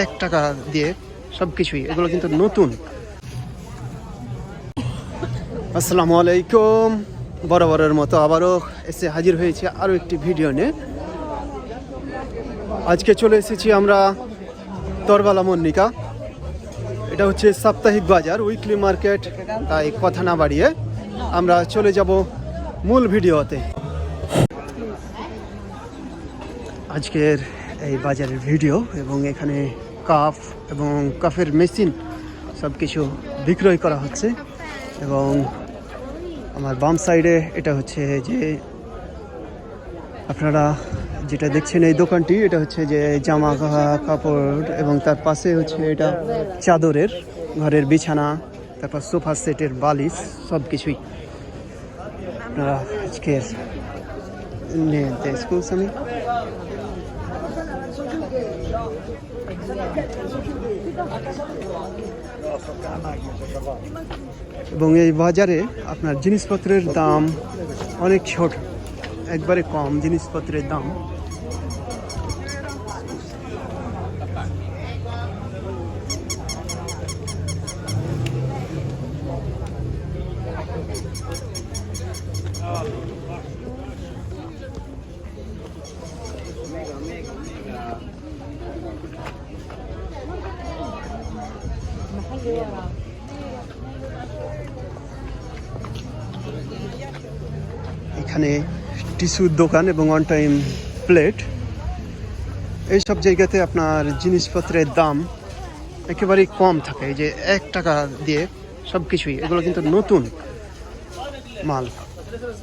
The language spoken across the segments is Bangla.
এক টাকা দিয়ে সব কিছুই এগুলো কিন্তু নতুন। আসসালামু আলাইকুম। বরাবরের মতো আবারও এসে হাজির হয়েছে আরও একটি ভিডিও নিয়ে। আজকে চলে এসেছি আমরা তরবালা মন্নিকা এটা হচ্ছে সাপ্তাহিক বাজার, উইকলি মার্কেট। তাই কথা না বাড়িয়ে আমরা চলে যাব মূল ভিডিওতে। আজকের এই বাজারের ভিডিও এবং এখানে কাপ এবং কাফের মেশিন সব কিছু বিক্রয় করা হচ্ছে এবং আমার বাম সাইডে এটা হচ্ছে যে আপনারা যেটা দেখছেন এই দোকানটি, এটা হচ্ছে যে জামা কাপড় এবং তার পাশে হচ্ছে এটা চাদরের ঘরের বিছানা, তারপর সোফা সেটের বালিশ সব কিছুই আপনারা আজকের স্কুল আমি এবং এই বাজারে আপনার জিনিসপত্রের দাম অনেক ছোট একবারে কম জিনিসপত্রের দাম। এখানে টিস্যুর দোকান এবং অন টাইম প্লেট এইসব জায়গাতে আপনার জিনিসপত্রের দাম একেবারেই কম থাকে। এই যে এক টাকা দিয়ে সব কিছুই এগুলো কিন্তু নতুন মাল।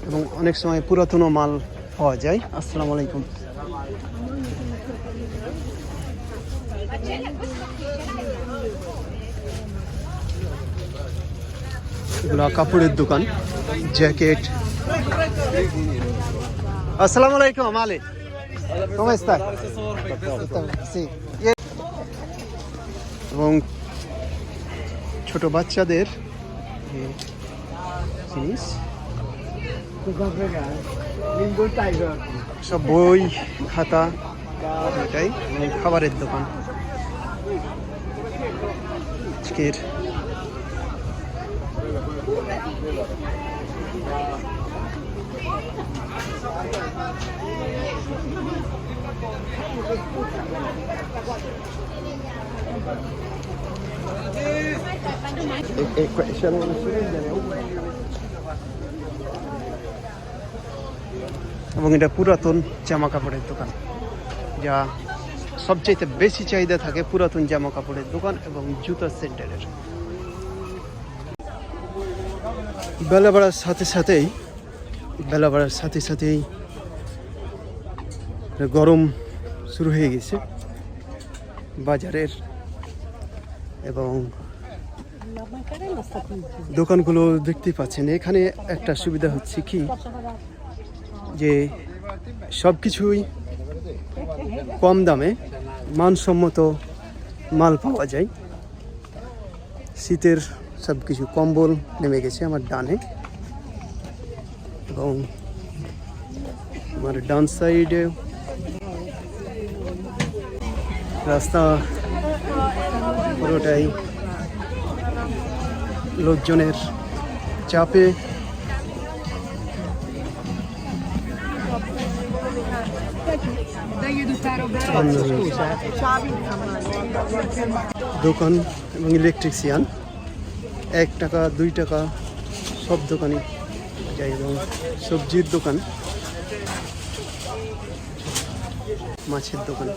এবং অনেক সময় পুরাতনও মাল পাওয়া যায়। আসসালামু আলাইকুম। এগুলো কাপড়ের দোকান, জ্যাকেট আসসালামু আলাইকুম. Sí. এবং ছোট বাচ্চাদের জিনিস সব বই, খাতা, এটাই খাবারের দোকান আজকের এবং এটা পুরাতন জামা কাপড়ের দোকান, যা সবচেয়ে বেশি চাহিদা থাকে পুরাতন জামা কাপড়ের দোকান এবং জুতার সেন্টারের। বেলা বাড়ার সাথে সাথেই, বেলা বাড়ার সাথে সাথেই গরম শুরু হয়ে গেছে বাজারের এবং দোকানগুলো দেখতেই পাচ্ছেন। এখানে একটা সুবিধা হচ্ছে কি, যে সব কিছুই কম দামে মানসম্মত মাল পাওয়া যায়। শীতের সব কিছু কম্বল নেমে গেছে আমার ডানে। এবং আমার ডান সাইডে রাস্তা পুরোটাই লোকজনের চাপে। দোকান এবং ইলেকট্রিশিয়ান। এক টাকা দুই টাকা সব দোকানে যাই এবং সবজির দোকান। মাছের দোকান।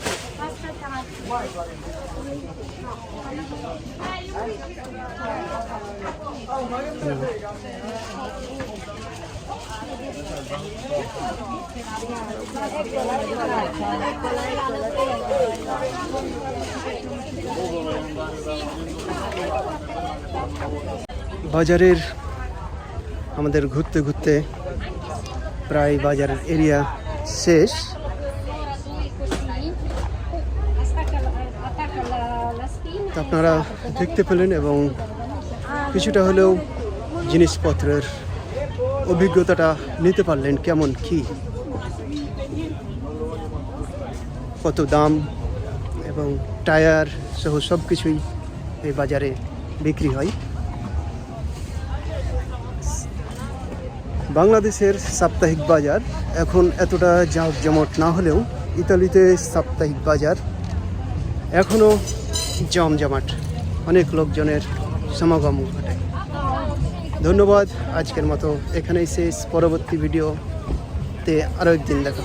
বাজারের আমাদের ঘুরতে ঘুরতে প্রায় বাজারের এরিয়া শেষ। আপনারা দেখতে পেলেন এবং কিছুটা হলেও জিনিসপত্রের অভিজ্ঞতাটা নিতে পারলেন কেমন কি? কত দাম এবং টায়ার সহ সব কিছুই এই বাজারে বিক্রি হয়। বাংলাদেশের সাপ্তাহিক বাজার এখন এতটা জাঁকজমট না হলেও ইতালিতে সাপ্তাহিক বাজার এখনও জমজমাট। অনেক লোকজনের সমাগম ঘটে ধন্যবাদ আজকের মতো এখানেই শেষ পরবর্তী ভিডিওতে আরও একদিন দেখা।